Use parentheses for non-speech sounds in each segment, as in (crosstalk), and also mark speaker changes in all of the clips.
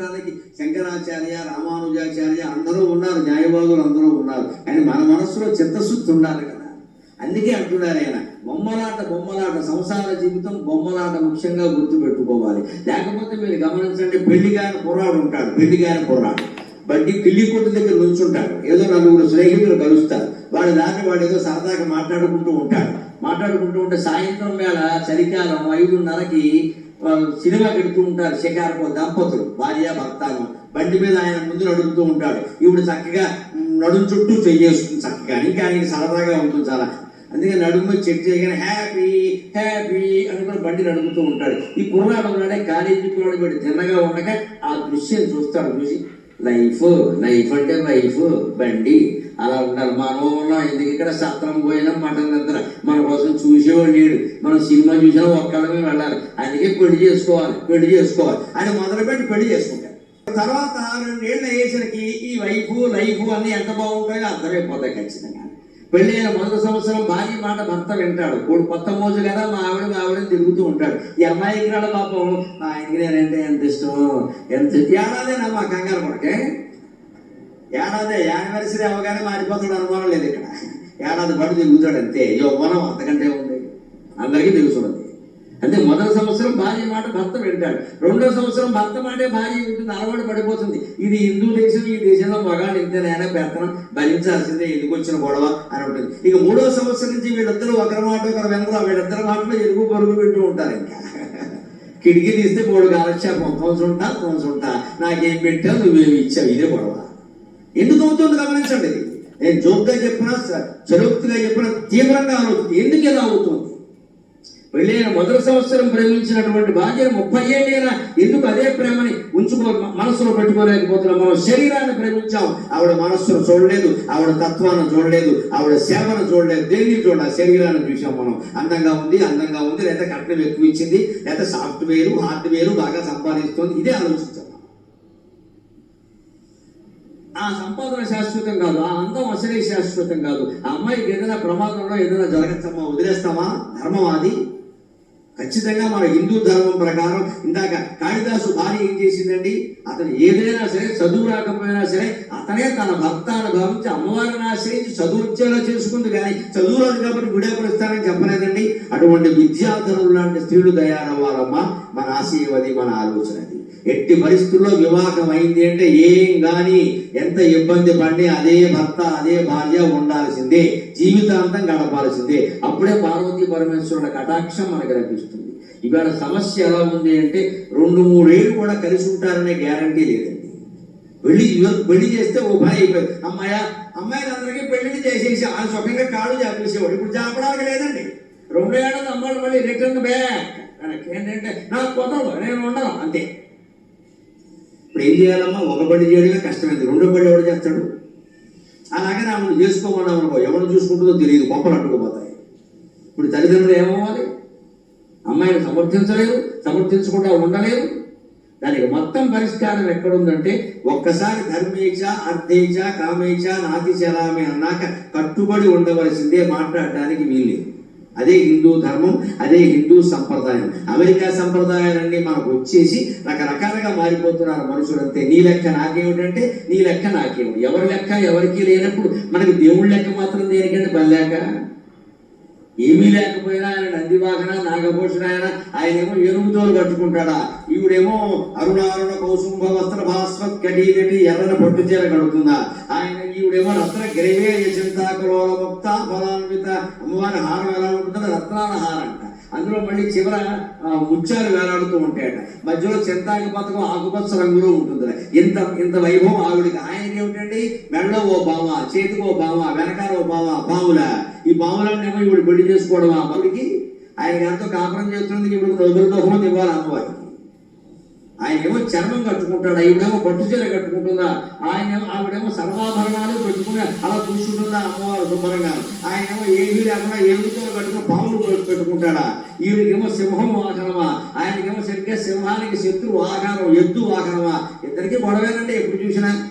Speaker 1: ఖండించడానికి శంకరాచార్య రామానుజాచార్య అందరూ ఉన్నారు న్యాయవాదులు అందరూ ఉన్నారు. కానీ మన మనసులో చిత్తశుద్ధి ఉండాలి కదా. అందుకే అంటున్నారు ఆయన బొమ్మలాట బొమ్మలాట సంసార జీవితం బొమ్మలాట ముఖ్యంగా గుర్తు పెట్టుకోవాలి లేకపోతే మీరు గమనించండి పెళ్ళిగాని కుర్రాడు ఉంటాడు పెళ్ళిగాని కుర్రాడు. బట్టి పిల్లి కొట్టు దగ్గర నుంచుంటాడు. ఏదో నలుగురు స్నేహితులు కలుస్తారు. వాడి దాన్ని వాడు ఏదో సరదాగా మాట్లాడుకుంటూ ఉంటాడు. మాట్లాడుకుంటూ ఉంటే సాయంత్రం వేళ చలికాలం ఐదున్నరకి సినిమా పెడుతూ ఉంటారు షికారపు దంపతులు భార్య భర్తను బండి మీద ఆయన ముందు నడుపుతూ ఉంటాడు. ఇప్పుడు చక్కగా నడుము చుట్టూ చెయ్యేస్తుంది చక్కగా. ఇంకా ఆయనకి సరదాగా ఉంటుంది చాలా. అందుకే నడుము చెక్ చేయగానే హ్యాపీ హ్యాపీ అనుకుని బండి నడుపుతూ ఉంటాడు. ఈ కుర్రాడు ఉన్నాడే కాలేజీ పిల్లడు వీడు తిన్నగా ఉండగా ఆ దృశ్యం చూస్తాడు. చూసి లైఫ్ లైఫ్ అంటే లైఫ్ బండి. అలా ఉండాలి మనం ఉన్నాం ఎందుకు ఇక్కడ సత్రం పోయినా మటన్ నిద్ర మన కోసం చూసేవాడు లేడు. మనం సినిమా చూసినా ఒక్కడమే వెళ్ళాలి. అందుకే పెళ్ళి చేసుకోవాలి పెళ్ళి చేసుకోవాలి. అని మొదలుపెట్టి పెళ్ళి చేసుకుంటారు. తర్వాత రెండేళ్ళు అయ్యేసరికి ఈ వైఫ్ లైఫ్ అన్ని ఎంత బాగుంటాయో అర్థమైపోతాయి ఖచ్చితంగా పెళ్ళైన మొదటి సంవత్సరం భార్య మాట భర్త వింటాడు. ఇప్పుడు కొత్త మోజు కదా మా ఆవిడ మా ఆవిడని తిరుగుతూ ఉంటాడు. ఈ అమ్మాయికి రాడు పాపం. మా ఆయనకి నేనంటే ఎంత ఇష్టం? ఎంత ఏడాదేనా మా కంగారు కొడకే ఏడాది యానివర్సరీ అవగానే మారిపోతాడు అనుమానం లేదు ఇక్కడ. ఏడాది పాటు తిరుగుతాడు అంతే. యోగనం అంతకంటే ఉంది. అందరికీ తెలుసున్నది అంటే మొదటి సంవత్సరం భార్య మాట భర్త వింటాడు. రెండో సంవత్సరం భర్త మాటే భార్య వింటుంది అలవాటు పడిపోతుంది. ఇది హిందూ దేశం ఈ దేశంలో మగాడు ఇంతేనైనా పెత్తనం భరించాల్సిందే ఎందుకు వచ్చిన గొడవ అని ఉంటుంది. ఇక మూడో సంవత్సరం నుంచి వీళ్ళిద్దరూ ఒకరి మాట ఒకరు వెనక వీళ్ళిద్దరి మాటలో ఎరుగు పరుగు వింటూ ఉంటారు ఇంకా. కిటికీ తీస్తే మూడు కాలక్షేపం తోసుంటా తోసుంటా నాకేం పెట్టావు నువ్వేమి ఇచ్చావు ఇదే గొడవ. ఎందుకు అవుతుంది గమనించండి. నేను జోక్గా చెప్పినా స- చరోక్తిగా చెప్పినా తీవ్రంగా అవుతుంది ఎందుకు ఇలా అవుతుంది? పెళ్ళైన మొదటి సంవత్సరం ప్రేమించినటువంటి భార్యను ముప్పై ఏళ్ళైనా ఎందుకు అదే ప్రేమని ఉంచుకో మనసులో పెట్టుకోలేకపోతున్నాం. మనం శరీరాన్ని ప్రేమించాం. ఆవిడ మనస్సును చూడలేదు. ఆవిడ తత్వాన్ని చూడలేదు. ఆవిడ సేవను చూడలేదు. దేన్ని చూడ శరీరాన్ని చూసాం మనం. అందంగా ఉంది అందంగా ఉంది లేదా కట్నం ఎక్కువ ఇచ్చింది లేదా సాఫ్ట్వేర్ హార్డ్వేర్ బాగా సంపాదిస్తుంది. ఇదే ఆలోచించాం ఆ సంపాదన శాశ్వతం కాదు. ఆ అందం అసలే శాశ్వతం కాదు. ఆ అమ్మాయికి ఏదైనా ప్రమాదంలో ఏదైనా జరగచ్చమ్మా? వదిలేస్తామా? ధర్మవాది ఖచ్చితంగా మన హిందూ ధర్మం ప్రకారం ఇందాక కాళిదాసు భార్య ఏం చేసిందండి? అతను ఏదైనా సరే చదువు రాకపోయినా సరే అతనే తన భర్త అని భావించి అమ్మవారిని ఆశ్రయించి చదువు వచ్చేలా చేసుకుంది కానీ చదువు రాదు కాబట్టి విడాకుడిస్తానని చెప్పలేదండి. అటువంటి విద్యార్థులు లాంటి స్త్రీలు తయారవ్వాలమ్మా మన ఆశయవది మన ఆలోచన అది. ఎట్టి పరిస్థితుల్లో వివాహం అయింది అంటే ఏం గాని ఎంత ఇబ్బంది పడి అదే భర్త అదే భార్య ఉండాల్సిందే. జీవితాంతం గడపాల్సిందే. అప్పుడే పార్వతీ పరమేశ్వరుల కటాక్షం మనకు లభిస్తుంది. ఇవాళ సమస్య ఎలా ఉంది అంటే రెండు మూడేళ్ళు కూడా కలిసి ఉంటారనే గ్యారంటీ లేదండి. పెళ్ళి పెళ్ళి చేస్తే ఓ పని అయిపోయింది. అమ్మాయ అమ్మాయిలందరికీ పెళ్ళిని చేసేసి ఆ స్వభంగా కాళ్ళు చేపేసేవాడు ఇప్పుడు చేపడానికి లేదండి. రెండు ఏళ్ళ అమ్మాయిలు మళ్ళీ రిటర్న్ బ్యాక్. ఏంటంటే నాకు కుదరదు నేను ఉండను అంతే. ఇప్పుడు ఏం చేయాలమ్మా? ఒక బడి చేయడమే కష్టమైంది. రెండో బడి ఎవడు చేస్తాడు? అలాగే ఆమెను చేసుకోమన్నాం ఎవరు చూసుకుంటుందో తెలియదు గొప్పలు అడ్డుకుపోతాయి ఇప్పుడు తల్లిదండ్రులు ఏమవ్వాలి? అమ్మాయిని సమర్థించలేదు సమర్థించకుండా ఉండలేదు. దానికి మొత్తం పరిష్కారం ఎక్కడుందంటే ఒక్కసారి ధర్మేచ అర్థేచ కామేచ నాతి చలామే అన్నాక కట్టుబడి ఉండవలసిందే మాట్లాడడానికి వీల్లేదు. అదే హిందూ ధర్మం అదే హిందూ సంప్రదాయం. అమెరికా సంప్రదాయాలన్నీ మనకు వచ్చేసి రకరకాలుగా మారిపోతున్నారు మనుషులంతే. నీ లెక్క నాకేమిటంటే నీ లెక్క నాకేమిటి? ఎవరి లెక్క ఎవరికి లేనప్పుడు మనకి దేవుడి లెక్క మాత్రం దేనికంటే బల్లేక ఏమీ లేకపోయినా ఆయన నంది వాహన నాగభూషణ ఆయన ఆయనేమో ఎరుముతోలు కట్టుకుంటాడా? ఈవిడేమో అరుణారుణ కౌసుంభ వస్త్ర భాస్వత్ కటి ఎర్రన పట్టు చీర కడుతుందా ఆయన ఈవిడేమో రత్న గ్రహే చింతాకలోల ముక్త ఫలాన్విత అమ్మవారి హారం ఎలా ఉంటుందో రత్నాల హారం అంట. అందులో మళ్ళీ చివర ఆ, ముత్యాలు వేలాడుతూ ఉంటాయట. మధ్యలో చింతాకి పథకం ఆకుపచ్చ రంగులో ఉంటుంది ఇంత ఇంత వైభవం ఆవిడికి. ఆయన ఏమిటండి? మెడలో ఓ బావ చేతికి ఓ బావ వెనకాల ఓ బావ బావుల. ఈ బావులన్నేమో ఇప్పుడు పెళ్ళి చేసుకోవడం ఆ ఆయన ఎంతో కాపురం చేస్తుంది ఇప్పుడు నలుగురు దోహం ఇవ్వాలి అమ్మవారికి ఆయన ఏమో చర్మం కట్టుకుంటాడు ఈవిడేమో పట్టు చీర కట్టుకుంటుందా? ఆయన ఆవిడేమో సర్వాభరణాలు పెట్టుకుని అలా కూర్చుంటుందా అమ్మవారు శుభ్రంగా ఆయన ఏమో ఏమీ లేకుండా ఏమితో కట్టుకుని పాములు పెట్టుకుంటాడా? ఈవిడికేమో సింహం వాహనమా ఆయనకేమో సరిగ్గా సింహానికి శత్రు వాహనం ఎద్దు వాహనమా ఇద్దరికి గొడవేనండి ఎప్పుడు చూసినా.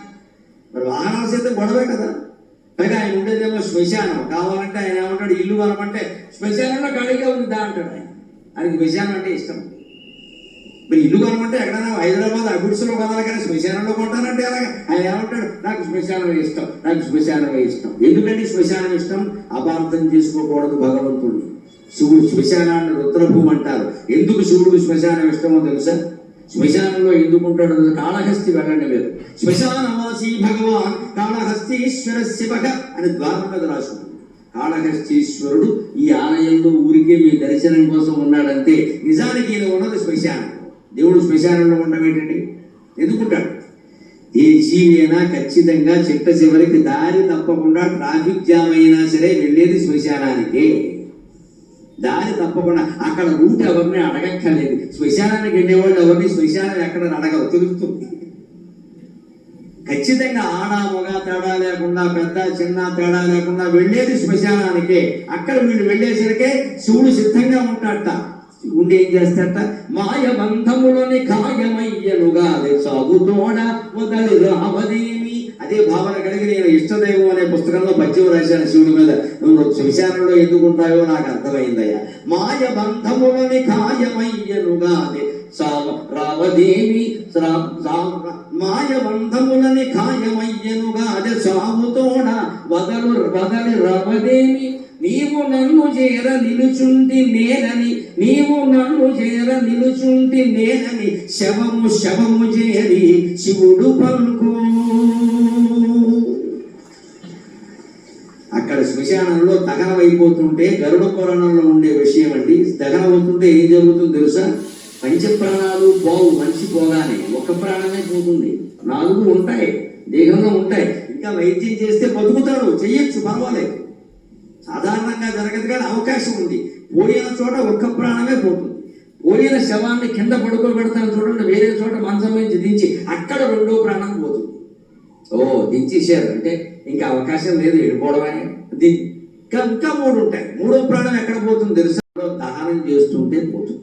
Speaker 1: మరి వాహనాల సైతం గొడవే కదా. పైగా ఆయన ఉండేదేమో శ్మశానం. కావాలంటే ఆయన ఏమంటాడు ఇల్లు వరమంటే శ్మశానంలో ఖాళీగా ఉంది దా అంటాడు ఆయన. ఆయనకి శ్మశానం అంటే ఇష్టం. మరి ఇల్లు కొనమంటే ఎక్కడైనా హైదరాబాద్ అబిడ్స్లో కొనాలి కానీ శ్మశానంలో కొంటానంటే అలాగే ఆయన ఏమంటాడు? నాకు శ్మశానం ఇష్టం నాకు శ్మశానం ఇష్టం. ఎందుకంటే శ్మశానం ఇష్టం? అపార్థం చేసుకోకూడదు భగవంతుడు. శివుడు శ్మశానాన్ని రుద్రభూమి అంటారు. ఎందుకు శివుడికి శ్మశానం ఇష్టమో తెలుసా? శ్మశానంలో ఎందుకుంటాడు ఉంటాడు కాళహస్తి వెళ్ళండి మీరు. శ్మశానవాసి భగవాన్ కాళహస్తీశ్వర శివక అని ద్వారం మీద రాసుకుంది కాళహస్తీశ్వరుడు ఈ ఆలయంలో ఊరికే మీ దర్శనం కోసం ఉన్నాడంటే నిజానికి ఈయన ఉన్నది శ్మశానం. దేవుడు శ్మశానంలో ఉండడం ఏంటండి? ఎందుకుంటాడు ఏ జీవి అయినా ఖచ్చితంగా చిట్ట చివరికి దారి తప్పకుండా ట్రాఫిక్ జామ్ అయినా సరే వెళ్ళేది శ్మశానానికి. దారి తప్పకుండా అక్కడ రూట్ ఎవరిని అడగక్కర్లేదు. శ్మశానానికి వెళ్ళేవాళ్ళు ఎవరిని శ్మశానం ఎక్కడ అడగవు తెలుస్తుంది ఖచ్చితంగా ఆడ మగ తేడా లేకుండా పెద్ద చిన్న తేడా లేకుండా వెళ్ళేది శ్మశానానికే. అక్కడ వీళ్ళు వెళ్ళేసరికే శివుడు సిద్ధంగా ఉంటాడట. ఉండి ఏం చేస్తాట మాయ బంధములని ఖాయమయ్యనుగా అదే సాగుతోడ మొదలు రామదేమి అదే భావన కలిగి నేను ఇష్టదైవం అనే పుస్తకంలో పద్యం రాశాను శివుడి మీద. నువ్వు శ్మశానంలో ఎందుకు ఉంటాయో నాకు అర్థమైందయ్యా. మాయ బంధములని ఖాయమయ్యనుగా అదే సావ రావదేమి మాయ బంధములని ఖాయమయ్యనుగా అదే సాగుతోడ వదలు వదలి రవదేమి నీవు నన్ను చేర నిలుచుంటి నేనని నీవు నన్ను చేర నిలుచుంటి నేనని శవము శవము చేరి శివుడు పలుకు. అక్కడ శ్మశానంలో దహనం గరుడ పురాణంలో ఉండే విషయం అండి. దహనం అవుతుంటే ఏం జరుగుతుందో తెలుసా? పంచప్రాణాలు పోవు మనిషి పోగానే ఒక ప్రాణమే పోతుంది. నాలుగు ఉంటాయి దేహంలో ఉంటాయి. ఇంకా వైద్యం చేస్తే బతుకుతాడు చెయ్యొచ్చు పర్వాలేదు. సాధారణంగా జరగదు కానీ అవకాశం ఉంది. పోయిన చోట ఒక్క ప్రాణమే పోతుంది. పోయిన శవాన్ని కింద పడుకోబెడతాను చూడండి వేరే చోట మంచం నుంచి దించి అక్కడ రెండో ప్రాణం పోతుంది. ఓ దించేశారు. అంటే ఇంకా అవకాశం లేదు వెళ్ళిపోవడమే ది- ఇంకా ఇంకా మూడు ఉంటాయి. మూడో ప్రాణం ఎక్కడ పోతుంది తెలుసా? దహనం చేస్తుంటే పోతుంది.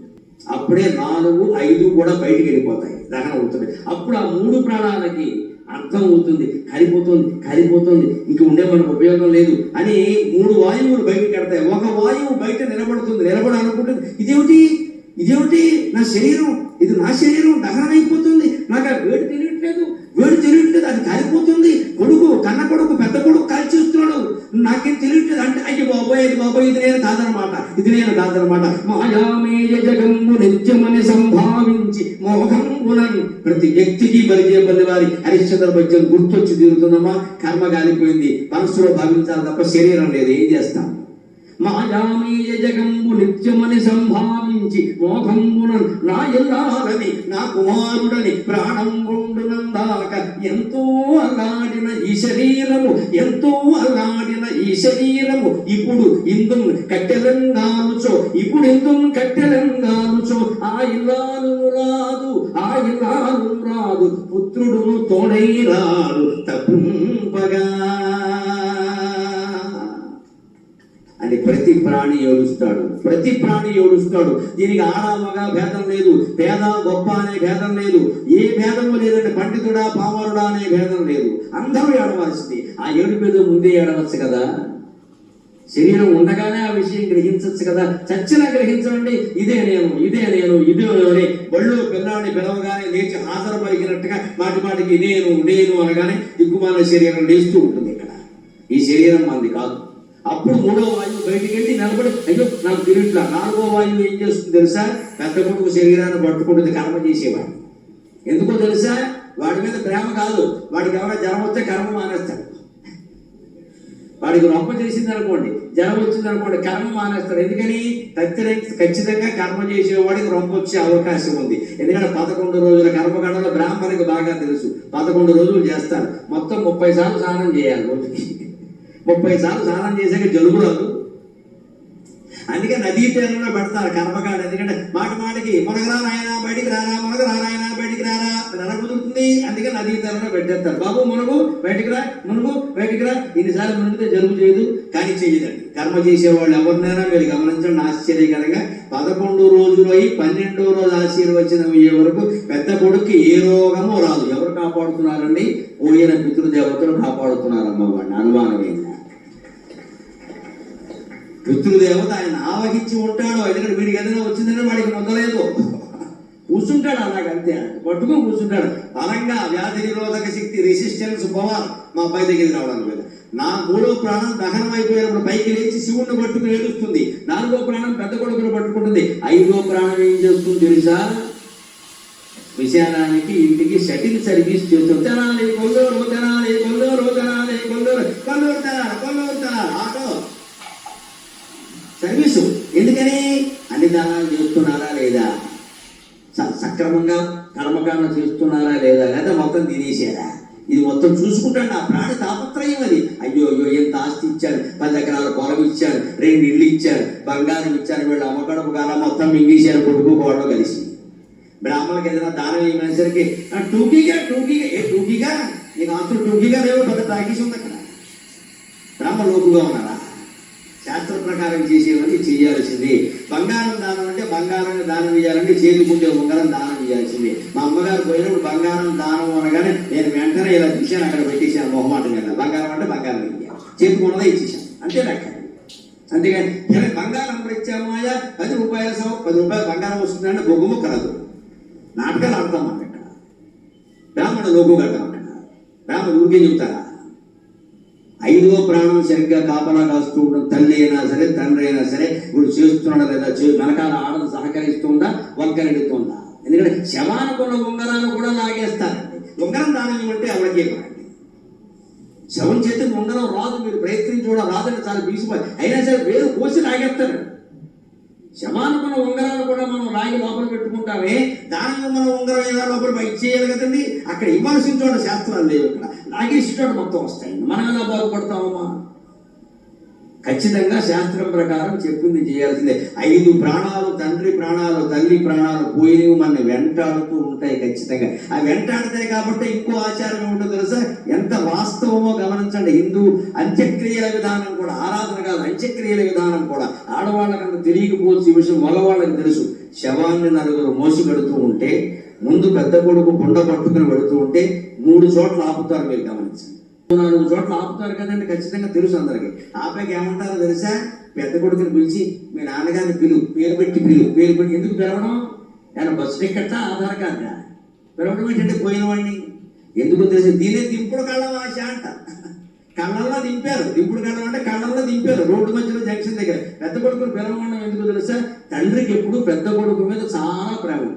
Speaker 1: అప్పుడే నాలుగు ఐదు కూడా బయటికి వెళ్ళిపోతాయి. దహనం అవుతుంది. అప్పుడు ఆ మూడు ప్రాణాలకి అర్థం అవుతుంది కాలిపోతుంది కాలిపోతుంది ఇంక ఉండే మనకు ఉపయోగం లేదు అని మూడు వాయువులు బయటకు కడతాయి. ఒక వాయువు బయట నిలబడుతుంది నిలబడి అనుకుంటుంది ఇదేమిటి? ఇదేమిటి? నా శరీరం. ఇది నా శరీరం. దహనం అయిపోతుంది నాకు ఆ వేడి తెలియట్లేదు. వేడి తెలియట్లేదు. అది కాలిపోతుంది కొడుకు కన్న కొడుకు నాకేం తెలియట్లేదు. అంటే అయ్యో బాబోయ్ ఇది బాబోయ్ ఇది నేను కాదనమాట. ఇది నేను కాదనమాట. మాయామేయ జగమ్ము నిత్యమని సంభావించి మోహంగునని ప్రతి వ్యక్తికి బలిజేపల్లి వారి హరిశ్చంద్ర పద్యం గుర్తొచ్చి తీరుతుందమ్మా కర్మ కాలిపోయింది. మనసులో భావించాలి తప్ప శరీరం లేదు. ఏం చేస్తాం? మాయామీయ జగంబు నిత్యమని సంభావించి మోహంబున నా ఎల్లాలని నా కుమారుడని ప్రాణం గుండునందాక ఎంతో అల్లాడిన ఈ శరీరము ఎంతో అల్లాడిన ఈ శరీరము. ఇప్పుడు ఇందు కట్టెలంగానుచో ఇప్పుడు ఇందు కట్టెలంగానుచో ఆ ఇల్లాలు రాదు ఆ ఇల్లాలు రాదు పుత్రుడును తోడై రాడు తప్పుంపగా అని ప్రతి ప్రాణి ఏడుస్తాడు. ప్రతి ప్రాణి ఏడుస్తాడు. దీనికి ఆడామగా భేదం లేదు. పేద గొప్ప అనే భేదం లేదు. ఏ భేదము లేదంటే పండితుడా పామరుడా అనే భేదం లేదు. అందరూ ఏడవలసింది. ఆ ఏడు మీద ముందే ఏడవచ్చు కదా? శరీరం ఉండగానే ఆ విషయం గ్రహించవచ్చు కదా? చచ్చిన గ్రహించండి. ఇదే నేను ఇదే నేను ఇదే నేను. బళ్ళు పిల్లాడిని పిలవగానే లేచి హాజరు పలికినట్టుగా మాటి మాటికి నేను నేను అనగానే దిక్కుమాల శరీరం లేస్తూ ఉంటుంది ఇక్కడ. ఈ శరీరం మంది కాదు. అప్పుడు మూడో వాయువు బయటికి వెళ్ళి నిలబడి అయ్యో నాకు తిరిగిట్లా నాలుగో వాయువు ఏం చేస్తుంది తెలుసా? పెద్ద కొడుకు శరీరాన్ని పట్టుకుంటుంది కర్మ చేసేవాడు. ఎందుకో తెలుసా? వాడి మీద ప్రేమ కాదు. వాడికి ఎవరైనా జ్వరం వస్తే కర్మ మానేస్తాడు. వాడికి రొప్ప చేసింది అనుకోండి జ్వరం వచ్చింది అనుకోండి కర్మ మానేస్తాడు. ఎందుకని? ఖచ్చితంగా ఖచ్చితంగా కర్మ చేసేవాడికి రొప్ప వచ్చే అవకాశం ఉంది. ఎందుకంటే పదకొండు రోజుల కర్మకాండలో బ్రాహ్మణికి బాగా తెలుసు. పదకొండు రోజులు చేస్తారు మొత్తం ముప్పై సార్లు స్నానం చేయాలి రోజుకి. ముప్పై సార్లు స్నానం చేశాక జలుబు రాదు. అందుకే నదీ తీరంలో పెడతారు కర్మకాడు. ఎందుకంటే మాట మాటకి మునగరా నాయన బయటికి రారా మునగరా నాయన బయటికి రారా నెల కుదురుతుంది. అందుకే నదీ తీరంలో పెట్టేస్తారు. బాబు మునుగు బయటికి రా మునుగు బయటికి రా. ఇన్నిసార్లు మునిగితే జలుబు చేయదు కానీ చెయ్యదండి కర్మ చేసేవాళ్ళు ఎవరినైనా మీరు గమనించండి ఆశ్చర్యకరంగా. పదకొండు రోజులు అయి పన్నెండో రోజు ఆశీర్వచనం అయ్యే వరకు పెద్ద కొడుకు ఏ రోగము రాదు. ఎవరు కాపాడుతున్నారండి? పోయిన పితృదేవతలు కాపాడుతున్నారమ్మ వాడిని. అనుమానమైంది? పితృదేవత ఆయన ఆవహించి ఉంటాడు. ఎందుకంటే వీడికి ఏదైనా వచ్చిందంటే వాడికి మొదలేదు కూర్చుంటాడు అలాగంతే. పట్టుకుని కూర్చుంటాడు. బలంగా వ్యాధి నిరోధక శక్తి రెసిస్టెన్స్ పవర్ మా అబ్బాయి దగ్గరికి రావడం లేదు నా మూడో ప్రాణం దహనం అయిపోయినప్పుడు పైకి లేచి శివుణ్ణి పట్టుకుని ఏడుస్తుంది. నాలుగో ప్రాణం పెద్ద కొడుకును పట్టుకుంటుంది. ఐదో ప్రాణం ఏం చేస్తుంది తెలుసా? విశాలానికి ఇంటికి షటిల్ సర్వీస్ చేస్తుంది. తెనాలి కొందరు తెనాలి కొందరు తెనాలి కొల్లూరు కొల్లూరు తెనాలి కొల్లూరు తెనాలి ఆటో సర్వీసు ఎందుకని అన్ని దానాలు చేస్తున్నారా లేదా స- సక్రమంగా కర్మకాండ చేస్తున్నారా లేదా లేదా మొత్తం తినేసారా ఇది మొత్తం చూసుకుంటాడు ఆ ప్రాణ తాపత్రయం అది. అయ్యో అయ్యో ఎంత ఆస్తి ఇచ్చారు పది ఎకరాల పొలం ఇచ్చారు రెండు ఇళ్ళు ఇచ్చారు బంగారం ఇచ్చారు వీళ్ళు అమ్మకడపు కాల మొత్తం మింగేశారు కొడుకు కోడలు కలిసి. బ్రాహ్మణులకు ఏదైనా దానం ఇవ్వనేసరికి టూకీగా టూకీగా ఏ టూకీగా? నీకు ఆస్తులు టూకీగా లేవు పెద్ద తాగేసి ఉంది అక్కడ. బ్రాహ్మణ లోకుగా ఉన్నారు. శాస్త్ర ప్రకారం చేసేవన్నీ చేయాల్సింది. బంగారం దానం అంటే బంగారం దానం ఇవ్వాలంటే చేతికుంటే ఉంగరం దానం ఇవ్వాల్సింది మా అమ్మగారు పోయినప్పుడు బంగారం దానం అనగానే నేను వెంటనే ఇలా చూశాను అక్కడ పెట్టేశాను మొహమాటం కదా బంగారం అంటే బంగారం ఇవ్వాలి చేతికున్నదే ఇచ్చేసాను అంతే లెక్క. అంతేగాని "ఇలా బంగారం కూడా ఇచ్చామాయా పది రూపాయల సవ పది రూపాయలు బంగారం వస్తుందంటే బొగ్గు ముక్కలదు నాటకాలు ఆడతాం మనం ఇక్కడ బ్రాహ్మణ లోకు కడతాం అక్కడ. బ్రాహ్మణ ఊరికే చెబుతారా? ఐదో ప్రాణం సరిగ్గా కాపలా కాస్తూ ఉండడం తల్లి అయినా సరే తండ్రి అయినా సరే ఇప్పుడు చేస్తున్నాడా లేదా చే వెనకాల ఆడదు సహకరిస్తుందా వంకరెడుతుందా ఎందుకంటే శవానుకున్న ఉంగరాలు కూడా లాగేస్తారండి. ఉంగరం దానం ఇవ్వంటే ఎవరికే పడండి శవం చేతి ఉంగరం రాదు మీరు ప్రయత్నించి కూడా రాదని చాలా బీసిపోయి. అయినా సరే వేరు కోసి లాగేస్తారు. శవానుకున్న ఉంగరాలు కూడా మనం రాగి లోపల పెట్టుకుంటామే. దానిలో మనం ఉంగరం ఏదో లోపల బయట చేయాలి కదండి. అక్కడ ఇవ్వాల్సిన చోట శాస్త్రాలు లేవు ఇక్కడ. లాగేసేటోడు మొత్తం వస్తాయి. మనం ఎలా బాగుపడతామమ్మా? ఖచ్చితంగా శాస్త్రం ప్రకారం చెప్పింది చేయాల్సిందే. ఐదు ప్రాణాలు తండ్రి ప్రాణాలు తల్లి ప్రాణాలు పోయినవి మన వెంటాడుతూ ఉంటాయి ఖచ్చితంగా. ఆ వెంటాడతాయి కాబట్టి ఇంకో ఆచారం ఉంటుంది తెలుసా? ఎంత వాస్తవమో గమనించండి. హిందూ అంత్యక్రియల విధానం కూడా ఆరాధన కాదు అంత్యక్రియల విధానం కూడా ఆడవాళ్ళకంత తెలియకపోవచ్చు ఈ విషయం మగవాళ్ళకి తెలుసు. శవాన్ని నలుగురు మోసుకెడుతూ ఉంటే ముందు పెద్ద కొడుకు బుండ పట్టుకుని పెడుతూ ఉంటే మూడు చోట్ల ఆపుతారు మీరు గమనించండి. నాలుగు చోట్ల ఆపుతారు కదండి ఖచ్చితంగా తెలుసు అందరికి. ఆపాక ఏమంటారో తెలుసా? పెద్ద కొడుకుని పిలిచి మీ నాన్నగారిని పిలు పేరు పెట్టి పిలువు పేరు పెట్టి ఎందుకు పిలవడం? ఆయన బస్సు టిక్కెట్టా ఆధార్ కార్డా? పిలవడం ఏంటంటే పోయిన వాడిని. ఎందుకు తెలిసి దీనే దింపుడు కళ్ళం ఆశ అంట. కళ్ళల్లో దింపారు. దింపుడు కళ్ళం అంటే కళ్ళల్లో దింపారు. రోడ్డు మధ్యలో జంక్షన్ దగ్గర. పెద్ద కొడుకుని పిలవడం ఎందుకు తెలుసా? తండ్రికి ఎప్పుడు పెద్ద కొడుకు మీద చాలా ప్రేమ.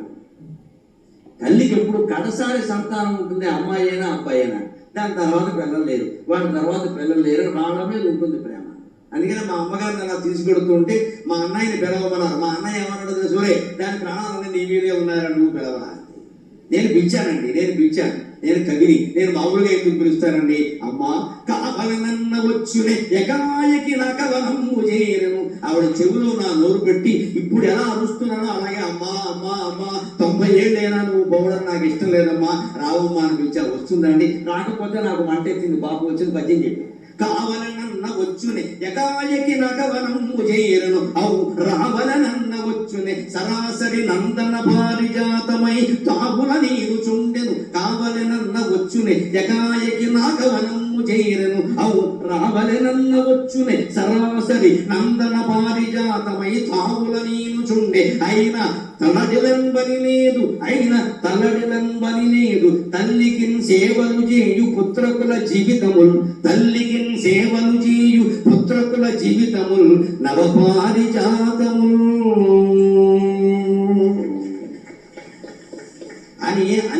Speaker 1: తల్లికి ఎప్పుడు కడసారి సంతానం ఉంటుంది అమ్మాయి అయినా అబ్బాయి అయినా. దాని తర్వాత పిల్లలు లేరు. వాడి తర్వాత పిల్లలు లేరు వాళ్ళ మీద ఉంటుంది ప్రేమ. అందుకని మా అమ్మగారిని అలా తీసుకెడుతుంటే మా అన్నయ్యని పిలవమన్నారు. మా అన్నయ్య ఏమన్నాడు సూరే దాని ప్రాణాలన్నీ నీ మీదే ఉన్నారని నువ్వు పిలవరా? నేను పిలిచానండి నేను పిలిచాను. నేను కవిని నేను మామూలుగా ఎందుకు పిలుస్తానండి? అమ్మా కాపలనన్న వచ్చునే ఎకాయకి నా కవనము చేయను ఆవిడ చెవిలో నా నోరు పెట్టి ఇప్పుడు ఎలా అరుస్తున్నానో ఏం లేనా నువ్వు పోవడం నాకు ఇష్టం లేదమ్మా రావమ్మా అని పిలిచా వస్తుందండి రాకపోతే నాకు వంట ఎత్తింది బాబు వచ్చింది పద్యం చెప్పి. కావలనన్న వచ్చునే ఎకాయకి నగవనము చేరను అవు రావలనన్న వచ్చునే సరాసరి నందన పారిజాతమై తాపుల నీరు చుండెను. కావలనన్న వచ్చునే ఎకాయకి నాగవనము చేరను. అవు రావలనన్న వచ్చునే సరాసరి నందన పారిజాతమై తావుల నీరు చుండే. అయినా తలడిలంబని లేదు అయిన తలడిలంబని లేదు. తల్లికిన్ సేవలు చేయు పుత్రకుల జీవితముల్ తల్లికిన్ సేవలు చేయు పుత్రకుల జీవితముల్ నవపారిజాతముల్.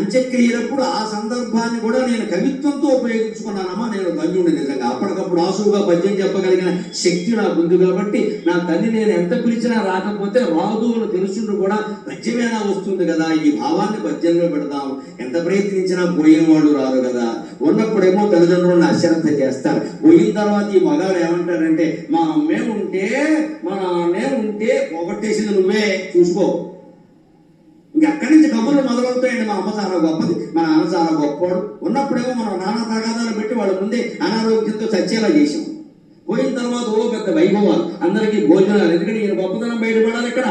Speaker 1: అంత్యక్రియలప్పుడు ఆ సందర్భాన్ని కూడా నేను కవిత్వంతో ఉపయోగించుకున్నానమ్మా. నేను ధన్యుడిని నిజంగా అప్పటికప్పుడు ఆసువుగా పద్యం చెప్పగలిగిన శక్తి నాకు ఉంది కాబట్టి నా తల్లి నేను ఎంత పిలిచినా రాకపోతే రాదు అని తెలుసుంటూ కూడా పద్యమేనా వస్తుంది కదా? ఈ భావాన్ని పద్యంలో పెడదాం. ఎంత ప్రయత్నించినా పోయిన వాళ్ళు రారు కదా? ఉన్నప్పుడేమో తల్లిదండ్రులను అశ్రద్ధ చేస్తారు. పోయిన తర్వాత ఈ మగాడు ఏమంటారంటే మా అమ్మే ఉంటే మా నాన్నే ఉంటే పోగొట్టేసింది నువ్వే. చూసుకో. ఇంకెక్కడి నుంచి కబుర్లు మొదలవుతాయండి మా అమ్మ చాలా గొప్పది. మా నాన్న చాలా గొప్పవాడు. ఉన్నప్పుడేమో మనం నానా తగాదాలు పెట్టి వాళ్ళ ముందే అనారోగ్యంతో చచ్చేలా చేసాం పోయిన తర్వాత ఓ పెద్ద వైభవాలు. అందరికీ భోజనాలు ఎందుకంటే ఈయన గొప్పతనం బయటపడాలి ఇక్కడ.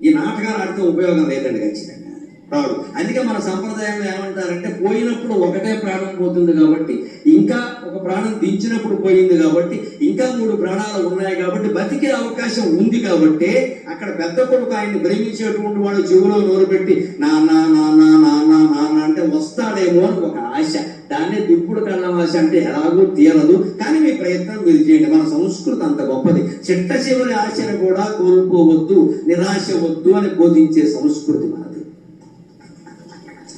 Speaker 1: ఈ నాటకాలు ఆడితే ఉపయోగం లేదండి ఖచ్చితంగా. రాడు అందుకే మన సంప్రదాయంలో ఏమంటారంటే పోయినప్పుడు ఒకటే ప్రాణం పోతుంది కాబట్టి ఇంకా ఒక ప్రాణం దించినప్పుడు పోయింది కాబట్టి ఇంకా మూడు ప్రాణాలు ఉన్నాయి కాబట్టి బతికే అవకాశం ఉంది కాబట్టి అక్కడ పెద్ద కొడుకు ఆయన్ని ప్రేమించేటువంటి వాడు చెవులో నోరు పెట్టి నాన్న నాన్న నాన్న నాన్న అంటే వస్తాడేమో అని ఒక ఆశ. దాన్నే దిప్పుడు కళ్ళం ఆశ అంటే ఎలాగూ తీరదు. కానీ మీ ప్రయత్నం మీరు చేయండి. మన సంస్కృతి అంత గొప్పది. చిట్ట చివరి ఆశను కూడా కోల్పోవద్దు నిరాశ వద్దు అని బోధించే సంస్కృతి మనది.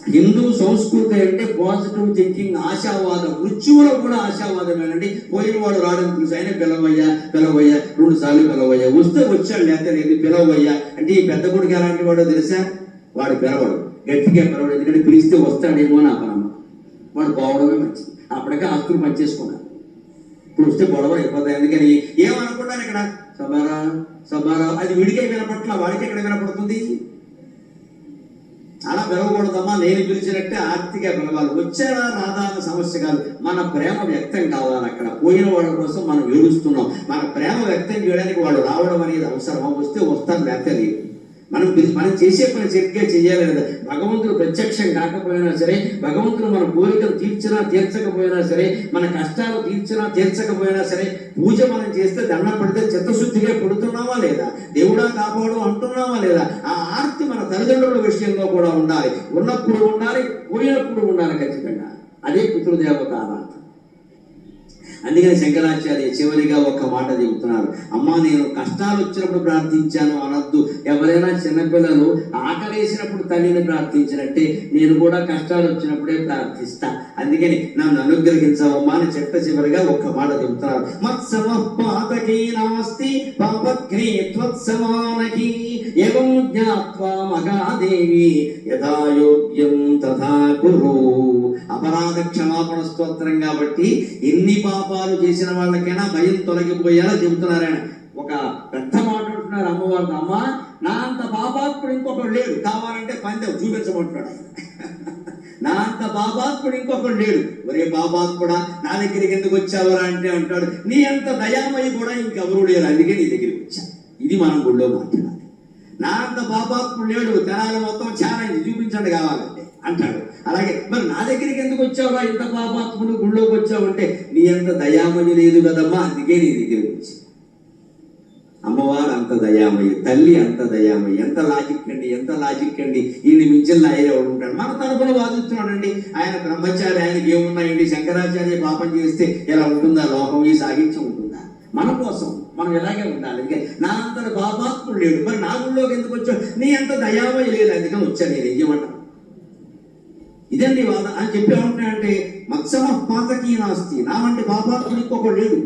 Speaker 1: హిందూ సంస్కృతి అంటే పాజిటివ్ థింకింగ్ ఆశావాదం. మృత్యువులో కూడా ఆశావాదమేనండి పోయిన వాడు రావడం చూసి ఆయన పిలవయ్యా పిలవయ్యా రెండు సార్లు పిలవయ్యా వస్తే వచ్చాడు లేకపోతే లేదు పిలవయ్యా. అంటే ఈ పెద్ద కొడుకు ఎలాంటి వాడో తెలుసా? వాడు పిలవడు. గట్టిగా పిలవడు. ఎందుకంటే పిలిస్తే వస్తాడేమో నా పనమ్మ వాడు పోవడమే మంచిది. అప్పటికే ఆస్తులు పనిచేసుకున్నాడు ఇప్పుడు వస్తే గొడవ అయిపోతాయి. అందుకని ఏమనుకున్నాను ఇక్కడ? సబారా సబారా. అది విడికే వినపట్ల వాడికి ఎక్కడ వినపడుతుంది? అలా పిలవకూడదమ్మా నేను పిలిచినట్టే ఆర్తిగా పిలవాలి వచ్చారా రాదా అన్న సమస్య కాదు. మన ప్రేమ వ్యక్తం కావాలి అక్కడ. పోయిన వాళ్ళ కోసం మనం ఏడుస్తున్నాం. మన ప్రేమ వ్యక్తం చేయడానికి వాళ్ళు రావడం అనేది అవసరం వస్తే వస్తాను లేకపోతే లేదు. మనం మనం చేసే పని సరిగ్గా చేయాలి కదా. భగవంతుడు ప్రత్యక్షం కాకపోయినా సరే భగవంతుడు మన కోరికలు తీర్చినా తీర్చకపోయినా సరే మన కష్టాలు తీర్చినా తీర్చకపోయినా సరే పూజ మనం చేస్తే దండం పడితే చిత్తశుద్ధిగా పెడుతున్నావా లేదా? దేవుడా కాపాడు అంటున్నావా లేదా? ఆ ఆర్తి మన తల్లిదండ్రుల విషయంలో కూడా ఉండాలి. ఉన్నప్పుడు ఉండాలి పోయినప్పుడు ఉండాలి ఖచ్చితంగా. అదే పితృదేవత ఆరాధన. అందుకని శంకరాచార్య చివరిగా ఒక మాట చెబుతున్నారు. అమ్మా నేను కష్టాలు వచ్చినప్పుడు ప్రార్థించాను అనొద్దు. ఎవరైనా చిన్నపిల్లలు ఆకలేసినప్పుడు తల్లిని ప్రార్థించినట్టే నేను కూడా కష్టాలు వచ్చినప్పుడే ప్రార్థిస్తా. అందుకని నన్ను అనుగ్రహించవమ్మా అని చెప్ప చివరిగా ఒక మాట చెబుతున్నారు. మత్సమ పాతకీ నాస్తి పాపగ్నే త్వత్సమానకి ఏం జ్ఞాత్వా మగాదేవి యథాయోగ్యం తథా కురు అపరాధ క్షమాపణ స్తోత్రం కాబట్టి ఎన్ని పాపాలు చేసిన వాళ్ళకైనా భయం తొలగిపోయేలా చెబుతున్నారు ఆయన. ఒక పెద్ద మాట అంటున్నారు అమ్మవారితో అమ్మ నా అంత పాపాత్ముడు ఇంకొకడు లేడు. కావాలంటే పందెం చూపించమంటున్నాడు (laughs) నా అంత పాపాత్ముడు ఇంకొకడు లేడు. ఒరే పాపాత్ముడా నా దగ్గరికి ఎందుకు వచ్చావరా? అంటే అంటాడు నీ అంత దయామయి కూడా ఇంకెవరు లేరు. అందుకే నీ దగ్గరికి వచ్చా. ఇది మనం గుళ్ళో మాట్లాడాలి. నా అంత పాపాత్ముడు లేడు. తెనాలి మొత్తం చాలా చూపించండి కావాలంటే. అంటాడు అలాగే మరి నా దగ్గరికి ఎందుకు వచ్చావురా? ఇంత పాపాత్ముడు గుళ్ళోకి వచ్చావంటే నీ అంత దయామయి లేదు కదమ్మా? అందుకే నీ దగ్గరికి వచ్చి. అమ్మవారు అంత దయామయ్యి తల్లి అంత దయామయ్యి ఎంత లాజిక్ అండి ఎంత లాజిక్ అండి. ఈయన మించిన లాయర్ ఎవడు ఉంటాడు? మన తరపున వాదిస్తున్నాడండి. ఆయన బ్రహ్మచారి ఆయనకి ఏమున్నాయండి? శంకరాచార్య పాపం చేస్తే ఎలా ఉంటుందా? లోకం ఈ సాగించం ఉంటుందా? మన కోసం మనం ఇలాగే ఉండాలి? అందుకే నా అంత పాపాత్ముడు లేడు. మరి నా గుళ్ళోకి ఎందుకు వచ్చావు? నీ అంత దయామయ్య లేదు. అందుకని వచ్చాను నేను. ఏమంటాను ఇదండి వాద అని చెప్పి ఏమంటున్నాయంటే మత్సమ పాతకీ నాస్తి. నా వంటి పాపాత్ముడు ఇంకొకడు లేదు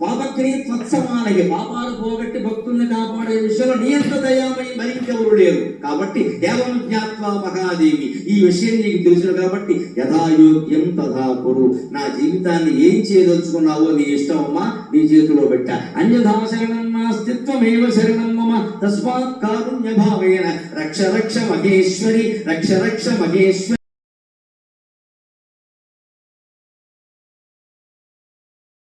Speaker 1: పాపక్రియ త్వత్సమాలకి పాపాలు పోగొట్టి భక్తుల్ని కాపాడే విషయంలో నియంత దయామై మరి ఎవరు లేరు. కాబట్టి ఏవం జ్ఞాత్వా మహాదేవి. ఈ విషయం నీకు తెలుసు కాబట్టి యథాయోగ్యం తథా కురు. నా జీవితాన్ని ఏం చేయదలుచుకున్నావో నీ ఇష్టం అమ్మా నీ చేతిలో పెట్ట. అన్యథా శరణం నాస్తిత్వమేవ శరణం మమ. తస్మాత్ కారుణ్య భావేన రక్ష రక్ష మహేశ్వరి రక్ష రక్ష మహేశ్వరి.